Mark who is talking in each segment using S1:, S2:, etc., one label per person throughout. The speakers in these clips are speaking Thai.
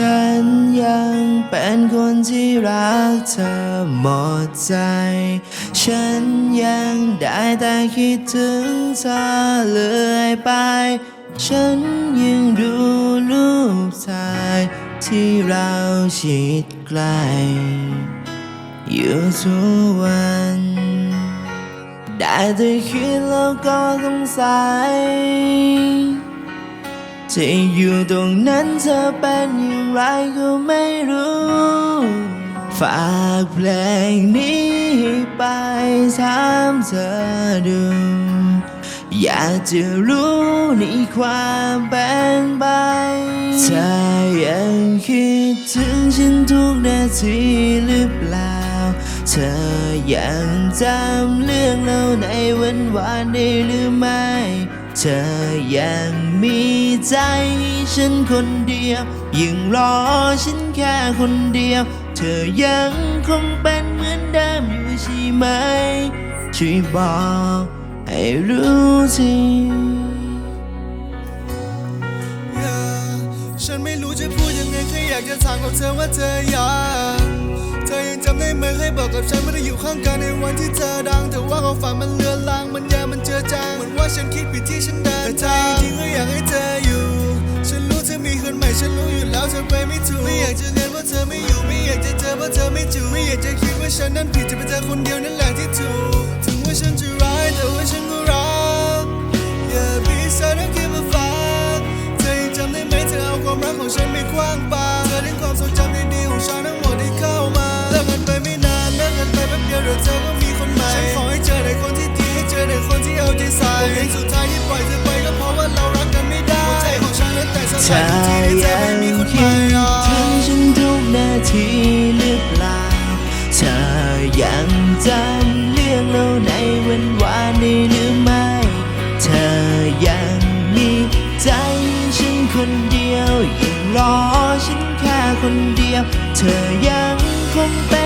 S1: ฉันยังเป็นคนที่รักเธอหมดใจ ฉันยังได้แต่คิดถึงเธอเลื่อยไป ฉันยังดูรูปถ่ายที่เราชิดใกล้อยู่ทุกวัน ได้แต่คิดแล้วก็สงสัย ที่อยู่ตรงนั้นเธอเป็นอย่างไรก็ไม่รู้ ฝากเพลงนี้ไปถามเธอดู อยากจะรู้ในความเป็นไปเธอยังคิดถึงฉันทุกนาทีหรือเปล่า เธอยังจำเรื่องเราในวันวานได้หรือไม่ เธอยังมีใจ ฉันคนเดียวยังรอฉันแค่คนเดียว เธอยังคงเป็นเหมือนเดิมอยู่ใช่ไหม ช่วยบอกให้รู้ที
S2: ฉันไม่รู้จะพูดยังไงแค่อยากจะถามกับเธอว่าเธออยัง เธอยังจำได้ไหมเคยบอกกับฉันไม่ได้อยู่ข้างกันในวันที่เธอดังแต่ว่าความฝันมันเลือนลางมันยามันเจือจางเหมือนว่าฉันคิดผิดที่ฉันเดินทางจริงๆก็อยากให้เธออยู่ ฉันรู้เธอมีคนใหม่ฉันรู้อยู่แล้วเธอไปไม่ถูกไม่อยากจะเงินว่าเธอไม่อยู่ไม่อยากจะเจอเพราะเธอไม่จูบไม่อยากจะคิดว่าฉันนั้นผิดจะเป็นเธอคนเดียวนั่นแหละที่ถูกถึงว่าฉันจะร้ายแต่ว่าฉันก็รัก Yeah, peace, I don't give a fuck เธอยังจำได้ไหมเธอเอาความรักของฉันไปคว้างปาเธอทิ้งความทรงจำ ฉันนั้นแตกส
S1: เธ
S2: ลายั
S1: ง
S2: คิ
S1: ด
S2: อะ
S1: ถึงฉันทุกนาทีหรือเปล่าเธอยังจำเรื่องเราในวันวานได้หรือไม่เธอยังมีใจฉันคนเดียวยังรอฉันแค่คนเดียว เธอยังคงเป็น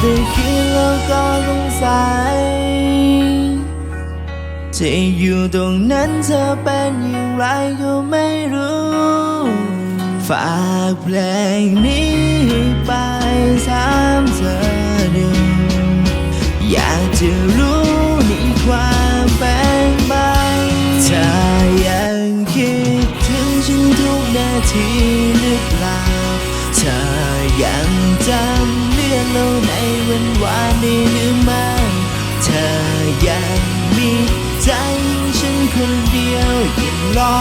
S1: ได้
S2: แต่
S1: คิดแล้วก็สงสัยที่อยู่ตรงนั้นเธอเป็นอย่างไรก็ไม่รู้ ฝากเพลงนี้ไปถามเธอดูอยากจะรู้ในความเป็นไปเธอยังคิดถึงฉันทุกนาที คนเดียวอย่งรอ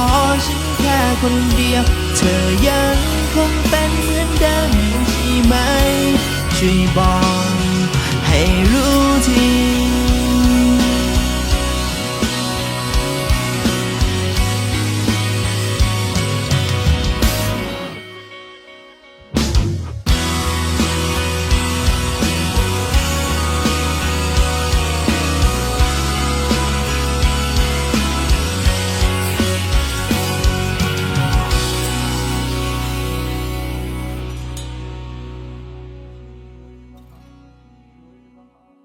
S1: ฉันแค่คนเดียว เธอยังคงเป็นเหมือนเดิมใช่ไหม ช่วยบอกให้รู้ที